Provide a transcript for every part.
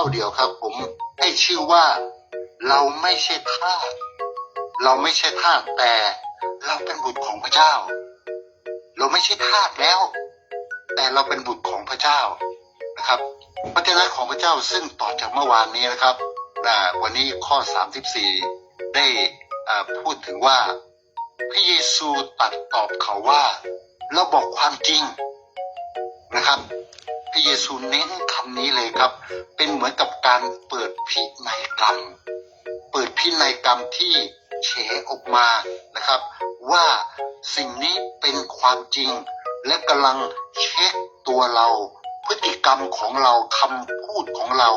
าเดียวครับ ผมให้ชื่อว่า เราไม่ใช่ทาสเราไม่ใช่ทาสแต่ เราเป็นบุตรของพระเจ้า เราไม่ใช่ทาสแล้ว แต่เราเป็นบุตรของพระเจ้านะครับพระเจ้าของพระเจ้าซึ่งต่อจากเมื่อวานนี้นะครับวันนี้ข้อ 34 ได้อ่าพูดถึงว่าพระเยซูตัดตอบเขาว่า เราบอกความจริงนะครับ พระเยซูเน้นคำนี้เลยครับ เป็นเหมือนกับการเปิดพินัยกรรม เปิดพินัยกรรมที่เฉออกมานะครับ ว่าสิ่งนี้เป็นความจริง และกำลังเช็คตัวเรา พฤติกรรมของเราคำพูดของเรา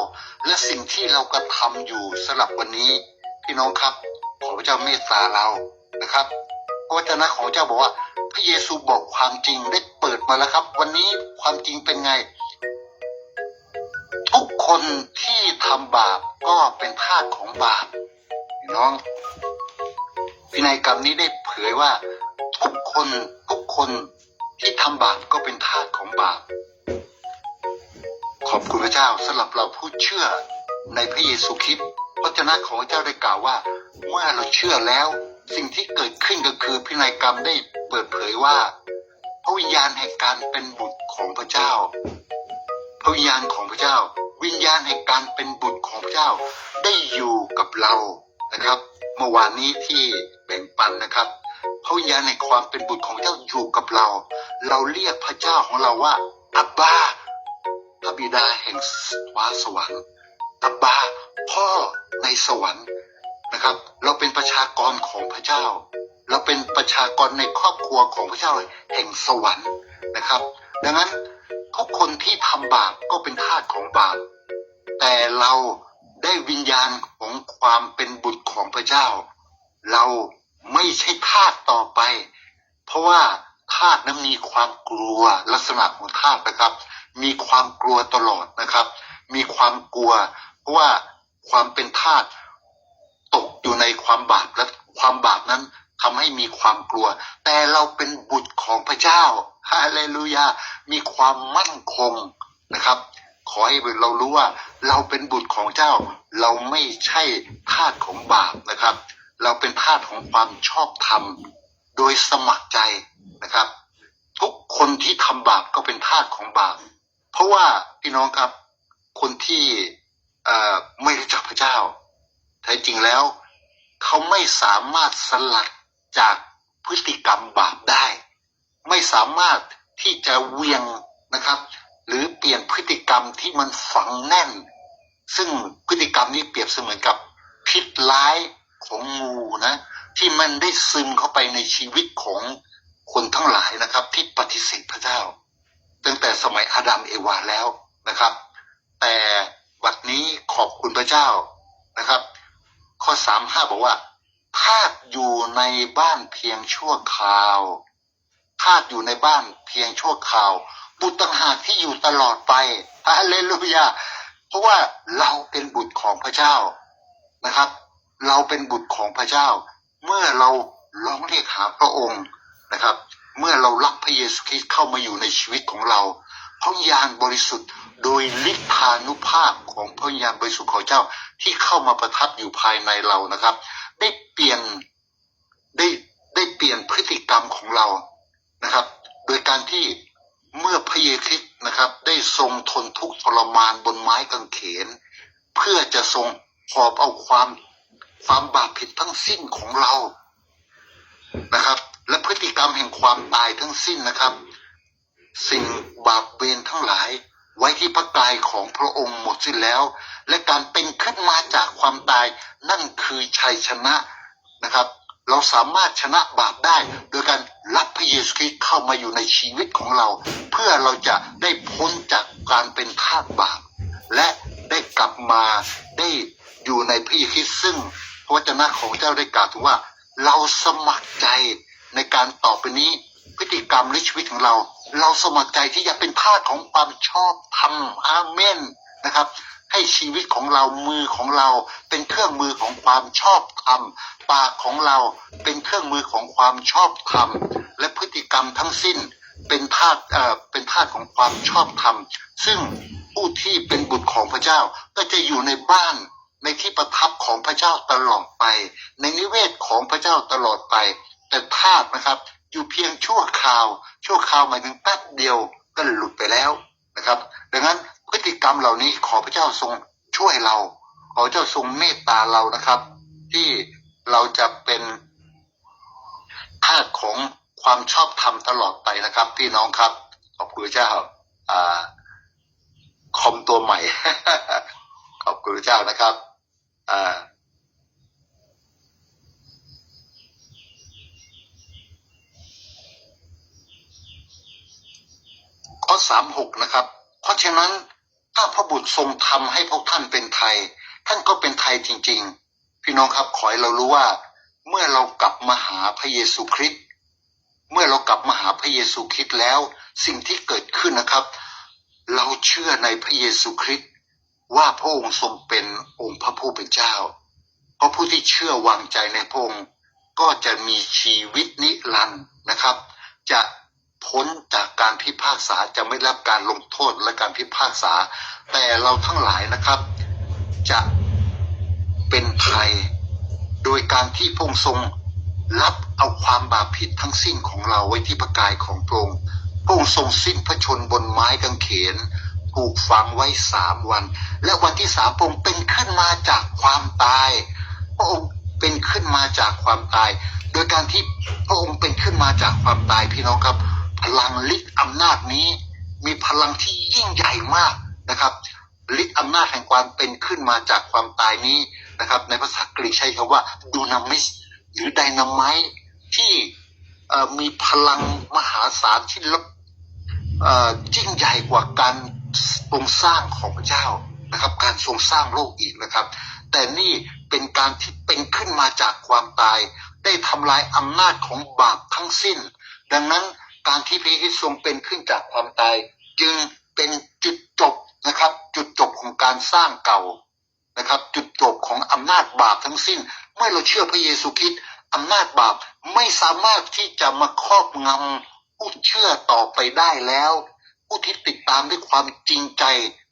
และสิ่งที่เรากระทำอยู่สำหรับวันนี้ พี่น้องครับ ขอพระเจ้าเมตตาเรานะครับพระวจนะของเจ้าบอกว่า พระเยซูบอกความจริงได้เปิดมาแล้วครับ วันนี้ความจริงเป็นไง คนที่ทำบาปก็เป็นทาสของบาปพี่น้องพินัยกรรมนี้ได้เผยว่า ทุกคนทุกคนที่ทำบาปก็เป็นทาสของบาป ขอบคุณพระเจ้าสำหรับเราผู้เชื่อในพระเยซูคริสต์พระเจ้าของพระเจ้าได้กล่าวว่า เมื่อเราเชื่อแล้ว สิ่งที่เกิดขึ้นก็คือพินัยกรรมได้เปิดเผยว่าพระวิญญาณแห่งการเป็นบุตรของพระเจ้า พระวิญญาณของพระเจ้า วิญญาณแห่งการเป็นบุตรของพระเจ้าได้อยู่กับเรานะครับ เมื่อวานนี้ที่แบ่งปันนะครับพระวิญญาณแห่งความเป็นบุตรของพระเจ้าอยู่กับเรา เราเรียกพระเจ้าของเราว่าอับบาพระบิดาแห่งฟ้าสวรรค์อับบาพ่อในสวรรค์นะครับ เราเป็นประชากรของพระเจ้า เราเป็นประชากรในครอบครัวของพระเจ้าแห่งสวรรค์นะครับ ดังนั้นทุกคนที่ทำบาปก็เป็นทาสของบาป แต่เราได้วิญญาณของความเป็นบุตรของพระเจ้า เราไม่ใช่ทาสต่อไป เพราะว่าทาสนั้นมีความกลัวลักษณะของทาสนะครับ มีความกลัวตลอดนะครับ มีความกลัว เพราะว่าความเป็นทาสตกอยู่ในความบาปและความบาปนั้น ทำให้มีความกลัว แต่เราเป็นบุตรของพระเจ้าฮาเลลูยา มีความมั่นคงนะครับ ขอให้เรารู้ว่าเราเป็นบุตรของเจ้า เราไม่ใช่ทาสของบาปนะครับ เราเป็นทาสของความชอบธรรม โดยสมัครใจนะครับ ทุกคนที่ทำบาปก็เป็นทาสของบาป เพราะว่าพี่น้องครับคนที่ไม่รู้จักพระเจ้าแท้จริงแล้ว เขาไม่สามารถสลัด จากพฤติกรรมบาปได้ ไม่สามารถที่จะเวียงนะครับ หรือเปลี่ยนพฤติกรรมที่มันฝังแน่น ซึ่งพฤติกรรมนี้เปรียบเสมือนกับพิษร้ายของงูนะที่มันได้ซึมเข้าไปในชีวิตของคนทั้งหลายนะครับ ที่ปฏิเสธพระเจ้า ตั้งแต่สมัยอาดัมเอวาแล้วนะครับ แต่บัดนี้ขอบคุณพระเจ้านะครับ ข้อสามห้าบอกว่า ทาสอยู่ในบ้านเพียงชั่วคราวทาสอยู่ในบ้านเพียงชั่วคราว บุตรต่างหากที่อยู่ตลอดไปฮาเลลูยา เพราะว่าเราเป็นบุตรของพระเจ้านะครับ เราเป็นบุตรของพระเจ้า เมื่อเราร้องเรียกหาพระองค์นะครับ เมื่อเรารับพระเยซูคริสต์เข้ามาอยู่ในชีวิตของเราพระญาณบริสุทธิ์ โดยฤทธานุภาพของพระญาณบริสุทธิ์ของเจ้าที่เข้ามาประทับอยู่ภายในเรานะครับ ได้เปลี่ยนได้ได้เปลี่ยนพฤติกรรมของเรานะครับ โดยการที่เมื่อพระเยซูนะครับ ได้ทรงทนทุกข์ทรมานบนไม้กางเขน เพื่อจะทรงหอบเอาความความบาปผิดทั้งสิ้นของเรานะครับ และพฤติกรรมแห่งความตายทั้งสิ้นนะครับ สิ่งบาปเวรทั้งหลาย ไว้ที่พระกายของพระองค์หมดสิ้นแล้ว และการเป็นขึ้นมาจากความตายนั่นคือชัยชนะนะครับ เราสามารถชนะบาปได้ โดยการรับพระเยซูคริสต์เข้ามาอยู่ในชีวิตของเรา เพื่อเราจะได้พ้นจากการเป็นทาสบาป และได้กลับมาได้อยู่ในพระเยซูคริสต์ซึ่งพระวจนะของเจ้าได้กล่าวถึงว่า เราสมัครใจในการต่อไปนี้พฤติกรรมหรือชีวิตของเรา เราสมัครใจที่จะเป็นทาสของความชอบธรรมอาเมนนะครับ ให้ชีวิตของเรามือของเราเป็นเครื่องมือของความชอบธรรมปากของเราเป็นเครื่องมือของความชอบธรรมและพฤติกรรมทั้งสิ้นเป็นธาตุเอ่อเป็นธาตุของความชอบธรรม ซึ่งผู้ที่เป็นบุตรของพระเจ้าก็จะอยู่ในบ้านในที่ประทับของพระเจ้าตลอดไป ในนิเวศของพระเจ้าตลอดไป แต่ทาสนะครับ อยู่เพียงชั่วคราว ชั่วคราวหมายถึงแป๊บเดียวก็หลุดไปแล้วนะครับ ดังนั้นพฤติกรรมเหล่านี้ขอพระเจ้าทรงช่วยเรา ขอพระเจ้าทรงเมตตาเรานะครับ ที่เราจะเป็นทาสของความชอบธรรมตลอดไปนะครับ พี่น้องครับ ขอบคุณพระเจ้าอ่าคอมตัวใหม่ ขอบคุณพระเจ้านะครับอ่า ข้อสามหกนะครับ เพราะฉะนั้นถ้าพระบุตรทรงทำให้พวกท่านเป็นไทย ท่านก็เป็นไทยจริง ๆ พี่น้องครับขอให้เรารู้ว่า เมื่อเรากลับมาหาพระเยซูคริสต์เมื่อเรากลับมาหาพระเยซูคริสต์แล้ว สิ่งที่เกิดขึ้นนะครับ เราเชื่อในพระเยซูคริสต์ว่าพระองค์ทรงเป็นองค์พระผู้เป็นเจ้าเพราะผู้ที่เชื่อวางใจในพระองค์ก็จะมีชีวิตนิรันดร์นะครับ จะ พ้นจากการพิพากษาจะไม่รับการลงโทษและการพิพากษา แต่เราทั้งหลายนะครับ จะเป็นไทยโดยการที่พระองค์ทรงรับเอาความบาปผิดทั้งสิ้นของเราไว้ที่พระกายของพระองค์พระองค์ทรงสิ้นพระชนบนไม้กางเขนถูกฝังไว้สามวัน และวันที่สามพระองค์เป็นขึ้นมาจากความตาย พระองค์เป็นขึ้นมาจากความตาย โดยการที่พระองค์เป็นขึ้นมาจากความตายพี่น้องครับ พลังฤทธิ์อำนาจนี้ มีพลังที่ยิ่งใหญ่มากนะครับฤทธิ์อำนาจแห่งความเป็นขึ้นมาจากความตายนี้นะครับ ในภาษากรีกใช้คำว่าดูนามิสหรือไดนาไมที่มีพลังมหาศาลที่ลเอ่อยิ่งใหญ่กว่าการทรงสร้างของพระเจ้านะครับ การทรงสร้างโลกอีกนะครับ แต่นี่เป็นการที่เป็นขึ้นมาจากความตาย ได้ทำลายอำนาจของบาปทั้งสิ้น ดังนั้น การที่พระคริสต์ทรงเป็นขึ้นจากความตายจึงเป็นจุดจบนะครับ จุดจบของการสร้างเก่านะครับ จุดจบของอำนาจบาปทั้งสิ้น เมื่อเราเชื่อพระเยซูคริสต์อำนาจบาปไม่สามารถที่จะมาครอบงำผู้เชื่อต่อไปได้แล้ว ผู้ที่ติดตามด้วยความจริงใจ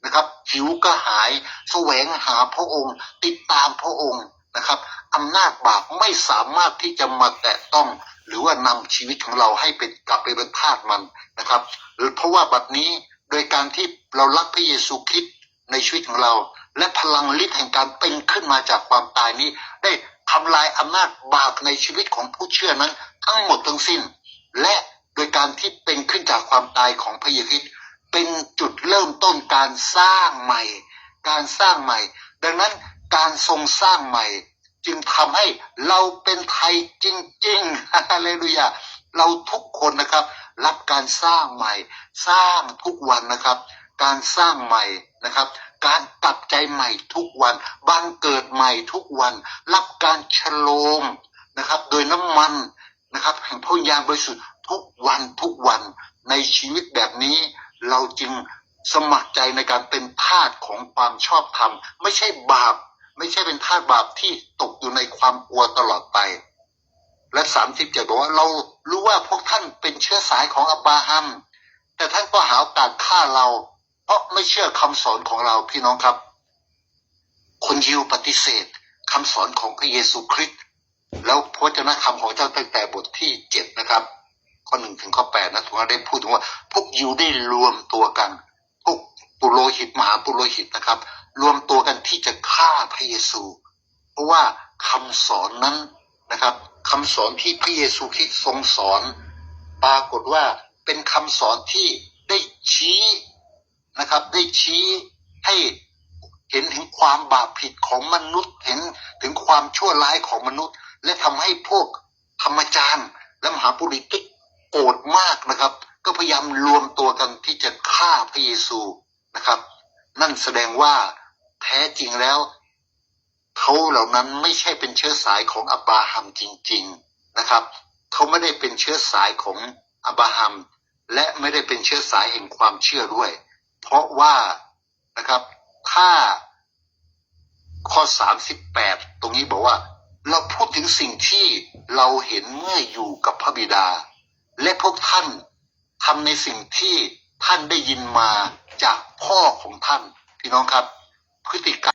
นะครับหิวกระหาย แสวงหาพระองค์ ติดตามพระองค์ นะครับอำนาจบาปไม่สามารถที่จะมาแตะต้อง หรือว่านำชีวิตของเราให้เป็นกลับไปเป็นทาสมันนะครับ หรือเพราะว่าบัดนี้โดยการที่เรารักพระเยซูคริสต์ในชีวิตของเรา และพลังฤทธิ์แห่งการเป็นขึ้นมาจากความตายนี้ ได้ทำลายอำนาจบาปในชีวิตของผู้เชื่อนั้น ทั้งหมดทั้งสิ้น และโดยการที่เป็นขึ้นจากความตายของพระเยซูคริสต์เป็นจุดเริ่มต้นการสร้างใหม่ การสร้างใหม่ ดังนั้น การทรงสร้างใหม่ จึงทำให้เราเป็นไทยจริงๆฮาเลลูยาเราทุกคนนะครับ รับการสร้างใหม่ สร้างทุกวันนะครับ การสร้างใหม่นะครับ การกลับใจใหม่ทุกวันบังเกิดใหม่ทุกวัน รับการฉโลมนะครับ โดยน้ำมันนะครับแห่งพระวิญญาบริสุทธิ์ทุกวันทุกวันในชีวิตแบบนี้ เราจึงสมัครใจในการเป็นทาสของความชอบธรรม ไม่ใช่บาป ไม่ใช่เป็นทาสบาปที่ตกอยู่ในความกลัวตลอดไป และสามสิบเจ็ดบอกว่าเรารู้ว่าพวกท่านเป็นเชื้อสายของอับราฮัม แต่ท่านก็หาโอกาสฆ่าเรา เพราะไม่เชื่อคำสอนของเราพี่น้องครับ คนยิวปฏิเสธคำสอนของพระเยซูคริสต์แล้วพระเจ้าคำของเจ้าตั้งแต่บทที่เจ็ดนะครับข้อหนึ่งถึงข้อแปดนะทุกท่านได้พูดถึงว่า พวกยิวได้รวมตัวกัน พวกปุโรหิตมหาปุโรหิตนะครับ รวมตัวกันที่จะฆ่าพระเยซู เพราะว่าคำสอนนั้นนะครับคำสอนที่พระเยซูคริสต์ทรงสอน ปรากฏว่าเป็นคำสอนที่ได้ชี้นะครับ ได้ชี้ให้เห็นถึงความบาปผิดของมนุษย์ เห็นถึงความชั่วร้ายของมนุษย์ และทำให้พวกธรรมจารย์ และมหาปุริติโกรธมากนะครับ ก็พยายามรวมตัวกันที่จะฆ่าพระเยซูนะครับ นั่นแสดงว่า แท้จริงแล้วเขาเหล่านั้นไม่ใช่เป็นเชื้อสายของอับราฮัมจริง ๆนะครับเขาไม่ได้เป็นเชื้อสายของอับราฮัมและไม่ได้เป็นเชื้อสายแห่งความเชื่อด้วย เพราะว่านะครับถ้าข้อ 38 ตรงนี้บอกว่า เราพูดถึงสิ่งที่เราเห็นเมื่ออยู่กับพระบิดา และพวกท่านทำในสิ่งที่ท่านได้ยินมาจากพ่อของท่าน พี่น้องครับ crítica